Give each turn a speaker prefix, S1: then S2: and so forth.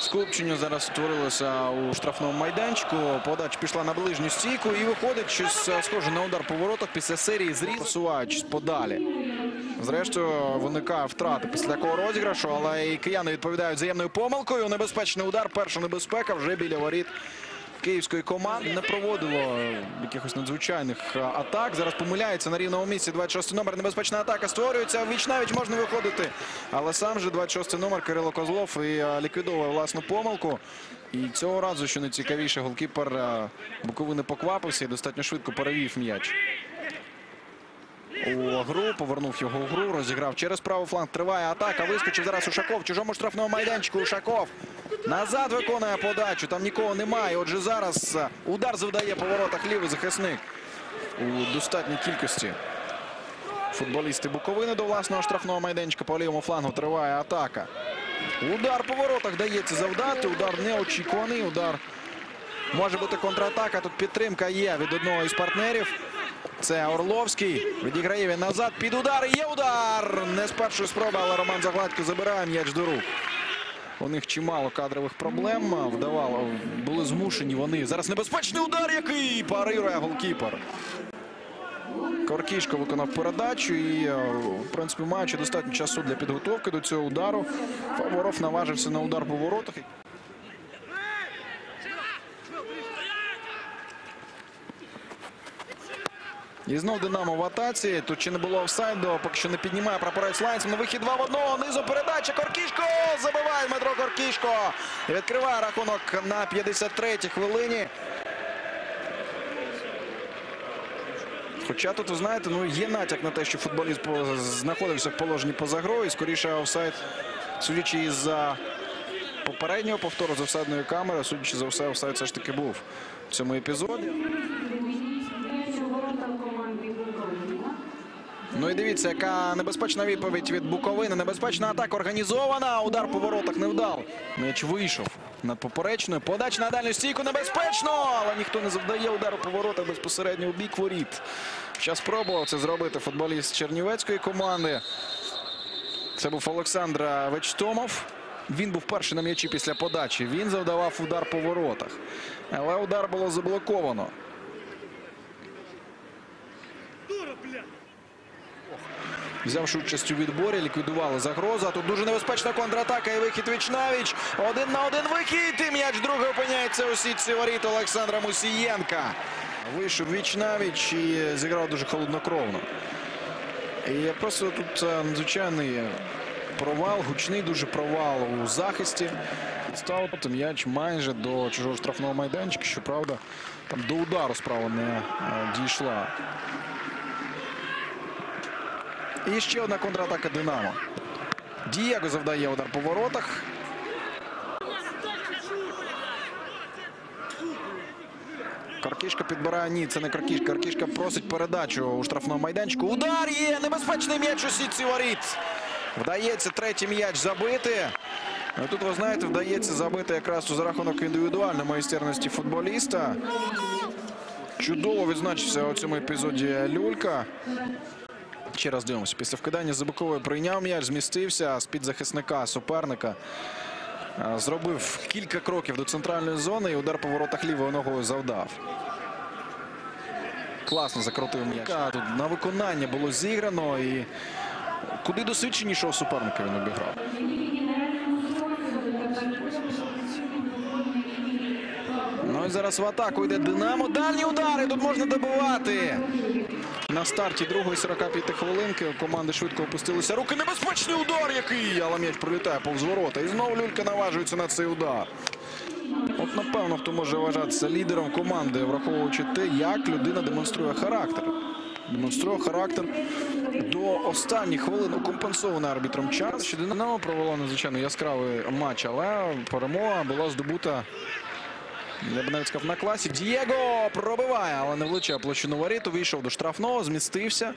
S1: Скупчення зараз створилося у штрафному майданчику. Подача пішла на ближню стійку і виходить щось е, схоже на удар по воротах після серії зріз, посуваючись подалі. Зрештою, виникає втрати після такого розіграшу, але і кияни відповідають взаємною помилкою. Небезпечний удар, перша небезпека вже біля воріт київської команди. Не проводило якихось надзвичайних е, атак. Зараз помиляється на рівному місці. 26 номер. Небезпечна атака створюється. Віч навіть можна виходити. Але сам же 26 номер Кирило Козлов і е, ліквідовує власну помилку. І цього разу, що найцікавіше, голкіпер е, Буковини поквапився і достатньо швидко перевів м'яч у гру, повернув його у гру, розіграв через правий фланг. Триває атака. Вискочив зараз Ушаков. Чужому штрафному майданчику Ушаков. Назад виконує подачу. Там нікого немає. Отже, зараз е, удар завдає по воротах лівий захисник у достатній кількості. Футболісти Буковини до власного штрафного майданчика по лівому флангу триває атака. Удар по воротах дається завдати. Удар неочікуваний. Удар може бути контратака. Тут підтримка є від одного із партнерів. Це Орловський. Відіграє він назад. Під удар. Є удар. Не з першої спроби, але Роман Загладько забирає м'яч до рук. У них чимало кадрових проблем. Вдавало, були змушені вони. Зараз небезпечний удар, який парирує голкіпер. Коркішко виконав передачу і, е, в принципі, маючи достатньо часу для підготовки до цього удару, Фаворов наважився на удар по воротах. І знов Динамо в атаці. Тут чи не було офсайду, поки що не піднімає прапорець Лайнсман. Вихід 2 в 1. Низу передача. Коркішко забиває Дмитро Коркішко. І відкриває рахунок на 53-й хвилині. Хоча тут, ви знаєте, ну є натяк на те, що футболіст знаходився в положенні поза грою. Скоріше офсайд, судячи із за попереднього повтору з офсайдної камери, судячи за все, офсайд все ж таки був в цьому епізоді. Ну і дивіться, яка небезпечна відповідь від Буковини. Небезпечна атака організована. Удар по воротах не вдав. М'яч вийшов над поперечною. Подач на дальню стійку небезпечно, але ніхто не завдає удару по воротах безпосередньо у бік воріт. Зараз спробував це зробити футболіст Чернівецької команди. Це був Олександр Вечтомов. Він був перший на м'ячі після подачі. Він завдавав удар по воротах. Але удар було заблоковано. Взявши участь у відборі, ліквідували загрозу. А Тут дуже небезпечна контратака і вихід Вічнавіч. Один на один вихід. І м'яч другий опиняється у сітці воріт Олександра Мусієнка. Вийшов Вічнавіч і зіграв дуже холоднокровно. І просто тут е, надзвичайний провал, гучний дуже провал у захисті. Став м'яч майже до чужого штрафного майданчика. Щоправда, там до удару справа не е, дійшла. І ще одна контратака Динамо. Дієго завдає удар по воротах. Каркішка підбирає. Ні, це не Каркішка. Каркішка просить передачу у штрафному майданчику. Удар є! Небезпечний м'яч у сітці воріт. Вдається третій м'яч забити. Ну, Тут, ви знаєте, вдається забити якраз за рахунок індивідуальної майстерності футболіста. Чудово відзначився у цьому епізоді Люлька. Ще раз дивимося. Після вкидання Забукової прийняв м'яч, змістився з-під захисника суперника. Зробив кілька кроків до центральної зони і удар по воротах лівою ногою завдав. Класно закрутив м'яч. Тут на виконання було зіграно і куди досвідченішого суперника він обіграв. Ну і зараз в атаку йде Динамо. Дальні удари тут можна добивати. На старті другої 45 хвилинки команди швидко опустилися руки. Небезпечний удар, який, але м'яч пролітає повз ворота. І знову Люлька наважується на цей удар. От напевно, хто може вважатися лідером команди, враховуючи те, як людина демонструє характер. Демонструє характер до останніх хвилин компенсований арбітром час. Що провело надзвичайно яскравий матч, але перемога була здобута я б навіть сказав на класі. Дієго пробиває, але не влучає площину воріт. Увійшов до штрафного, змістився.